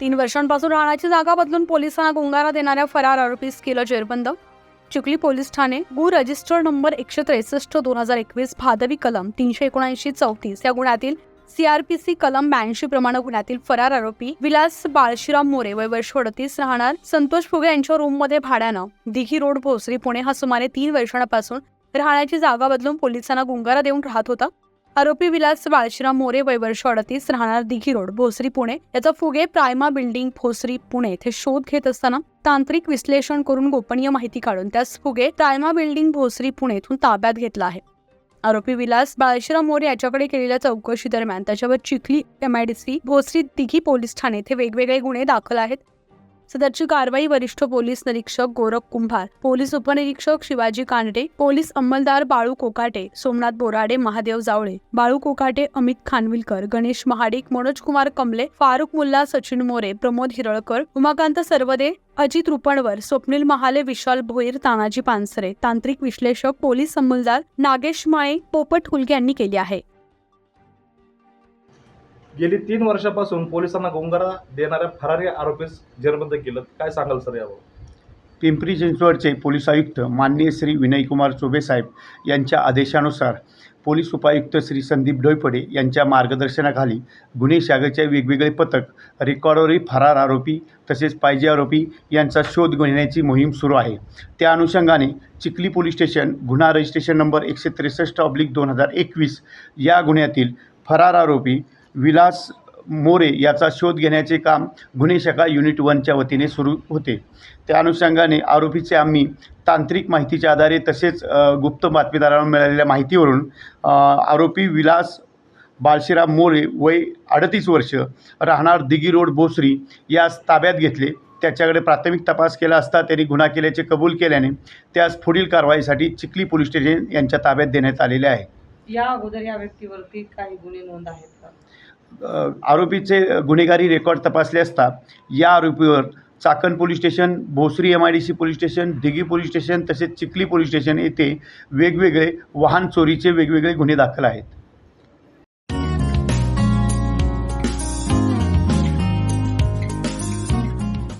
तीन वर्षांपासून राहण्याची जागा बदलून पोलिसांना गुंगारा देणाऱ्या फरार आरोपीस केलं जेरबंद. चिखली पोलीस ठाणे गु रजिस्टर नंबर एकशे त्रेसष्ट दोन हजार एकवीस भादवी कलम तीनशे एकोणऐंशी चौतीस या गुन्ह्यातील सीआरपीसी कलम ब्याऐंशी प्रमाणे गुन्ह्यातील फरार आरोपी विलास बाळशीराम मोरे वय वर्ष अडतीस राहणार संतोष फुगे यांच्या रूममध्ये भाड्यानं. दिघी रोड भोसरी पुणे हा सुमारे तीन वर्षांपासून राहण्याची जागा बदलून पोलिसांना गुंगारा देऊन राहत होता. आरोपी विलास बाळशिराम मोरे वय वर्ष अडतीस राहणार दिघी रोड भोसरी पुणे. याचा फुगे प्रायमा बिल्डिंग भोसरी पुणे येथे शोध घेत असताना तांत्रिक विश्लेषण करून गोपनीय माहिती काढून त्यास फुगे प्रायमा बिल्डिंग भोसरी पुणे येथून ताब्यात घेतला आहे. आरोपी विलास बाळशिराम मोरे याच्याकडे केलेल्या चौकशी दरम्यान त्याच्यावर चिखली एमआयडीसी भोसरी दिघी पोलीस ठाणे येथे वेगवेगळे गुन्हे दाखल आहेत. सदरची कारवाई वरिष्ठ पोलीस निरीक्षक गोरख कुंभार पोलीस उपनिरीक्षक शिवाजी कानडे पोलीस अंमलदार बाळू कोकाटे सोमनाथ बोराडे महादेव जावळे बाळू कोकाटे अमित खानविलकर गणेश महाडिक मनोज कुमार कमले फारुख मुल्ला सचिन मोरे प्रमोद हिरळकर उमाकांत सर्वदे अजित रुपणवर स्वप्नील महाले विशाल भोईर तानाजी पानसरे तांत्रिक विश्लेषक पोलीस अंमलदार नागेश माळे पोपट हुलके यांनी केली आहे. गेली तीन वर्षापासून पोलिसांना गुंगारा देणाऱ्या फरारी आरोपीस जेरबंद केलं. काय सांगाल सर यावर? पिंपरी चिंचवडचे पोलीस आयुक्त माननीय श्री विनयकुमार चोबे साहेब यांच्या आदेशानुसार पोलीस उपायुक्त श्री संदीप डोयपडे यांच्या मार्गदर्शनाखाली गुन्हे शाखेचे वेगवेगळे पथक रेकॉर्डवरील फरार आरोपी तसेच पाहिजे आरोपी यांचा शोध घेण्याची मोहीम सुरू आहे. त्या अनुषंगाने चिखली पोलीस स्टेशन गुन्हा रजिस्ट्रेशन नंबर एकशे त्रेसष्ट ऑब्लिक दोन हजार एकवीस या गुन्ह्यातील फरार आरोपी विलास मोरे याचा शोध घेण्याचे काम गुन्हे शाखा युनिट वनच्या वतीने सुरू होते. त्या अनुषंगाने आरोपीचे आम्ही तांत्रिक माहितीच्या आधारे तसेच गुप्त बातमीदारांना मिळालेल्या माहितीवरून आरोपी विलास बाळशीराम मोरे वय अडतीस वर्ष राहणार दिगी रोड भोसरी यास ताब्यात घेतले. त्याच्याकडे प्राथमिक तपास केला असता त्यांनी गुन्हा केल्याचे कबूल केल्याने त्यास पुढील कारवाईसाठी चिखली पोलीस स्टेशन यांच्या ताब्यात देण्यात आलेले आहे. या अगोदर या व्यक्तीवरती काही गुन्हे नोंद आहेत का? आरोपीचे गुन्हेगारी रेकॉर्ड तपासले असता या आरोपीवर Chakan police station Bhosari M I D C police station Dighi police station तसेच चिखली पोलीस स्टेशन येथे वेगवेगळे वाहन चोरीचे वेगवेगळे गुन्हे दाखल आहेत.